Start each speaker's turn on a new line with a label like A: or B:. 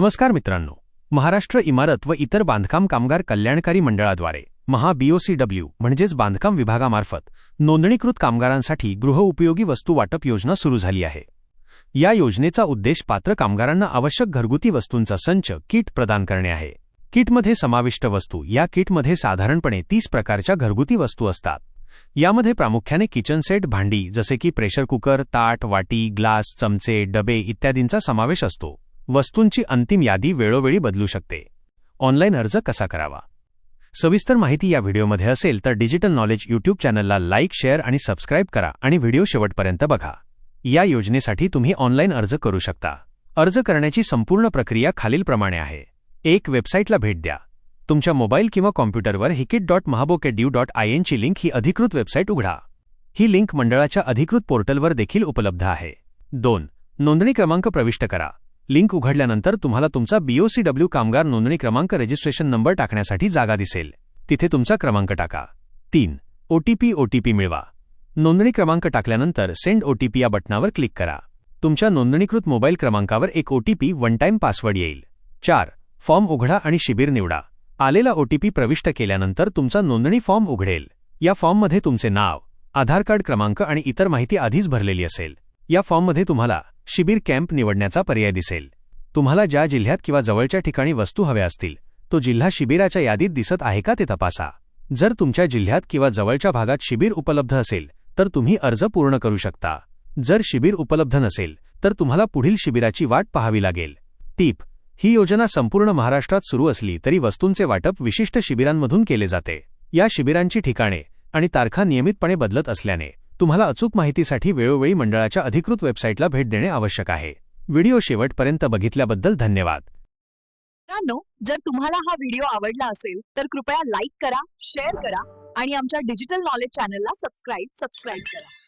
A: नमस्कार मित्रांनो. महाराष्ट्र इमारत व इतर बांधकाम कामगार कल्याणकारी मंडळाद्वारे महा बीओसीडब्ल्यू म्हणजेच बांधकाम विभागामार्फत नोंदणीकृत कामगारांसाठी गृहउपयोगी वस्तू वाटप योजना सुरू झाली आहे. या योजनेचा उद्देश पात्र कामगारांना आवश्यक घरगुती वस्तूंचा संच किट प्रदान करणे आहे. किटमध्ये समाविष्ट वस्तू या किटमध्ये साधारणपणे तीस प्रकारच्या घरगुती वस्तू असतात. यामध्ये प्रामुख्याने किचन सेट भांडी जसे की प्रेशर कुकर ताट वाटी ग्लास चमचे डबे इत्यादींचा समावेश असतो. वस्तूंची अंतिम यादी वेळोवेळी बदलू शकते. ऑनलाईन अर्ज कसा करावा? सविस्तर माहिती या व्हिडिओमध्ये असेल तर डिजिटल नॉलेज यूट्यूब चॅनलला लाईक शेअर आणि सबस्क्राईब करा आणि व्हिडिओ शेवटपर्यंत बघा. या योजनेसाठी तुम्ही ऑनलाईन अर्ज करू शकता. अर्ज करण्याची संपूर्ण प्रक्रिया खालीलप्रमाणे आहे. एक वेबसाईटला भेट द्या. तुमच्या मोबाईल किंवा कॉम्प्युटरवर हिकिट डॉट महाबोकेड्यू डॉट आय एनची लिंक ही अधिकृत वेबसाईट उघडा. ही लिंक मंडळाच्या अधिकृत पोर्टलवर देखील उपलब्ध आहे. दोन नोंदणी क्रमांक प्रविष्ट करा. लिंक उघडल्यानंतर तुम्हाला तुमचा बीओसीडब्ल्यू कामगार नोंदणी क्रमांक रजिस्ट्रेशन नंबर टाकण्यासाठी जागा दिसेल. तिथे तुमचा क्रमांक टाका. तीन ओटीपी ओटीपी मिळवा. नोंदणी क्रमांक टाकल्यानंतर सेंड ओटीपी या बटनावर क्लिक करा. तुमच्या नोंदणीकृत मोबाईल क्रमांकावर एक ओटीपी वन टाइम पासवर्ड येईल. चार फॉर्म उघडा आणि शिबिर निवडा. आलेला ओटीपी प्रविष्ट केल्यानंतर तुमचा नोंदणी फॉर्म उघडेल. या फॉर्ममध्ये तुमचे नाव आधार कार्ड क्रमांक आणि इतर माहिती आधीच भरलेली असेल. या फॉर्ममध्ये तुम्हाला शिबिर कॅम्प निवडण्याचा पर्याय दिसेल. तुम्हाला ज्या जिल्ह्यात किंवा जवळच्या ठिकाणी वस्तू हव्या असतील तो जिल्हा शिबिराच्या यादीत दिसत आहे का ते तपासा. जर तुमच्या जिल्ह्यात किंवा जवळच्या भागात शिबिर उपलब्ध असेल तर तुम्ही अर्ज पूर्ण करू शकता. जर शिबिर उपलब्ध नसेल तर तुम्हाला पुढील शिबिराची वाट पाहावी लागेल. टीप ही योजना संपूर्ण महाराष्ट्रात सुरू असली तरी वस्तूंचे वाटप विशिष्ट शिबिरांमधून केले जाते. या शिबिरांची ठिकाणे आणि तारखा नियमितपणे बदलत असल्याने तुम्हाला अचूक माहितीसाठी वेळोवेळी मंडळाच्या अधिकृत वेबसाईटला भेट देणे आवश्यक आहे. व्हिडिओ शेवटपर्यंत बघितल्याबद्दल धन्यवाद.
B: जर तुम्हाला हा व्हिडिओ आवडला असेल तर कृपया लाईक करा शेअर करा आणि आमच्या डिजिटल नॉलेज चॅनलला सबस्क्राईब सबस्क्राईब करा.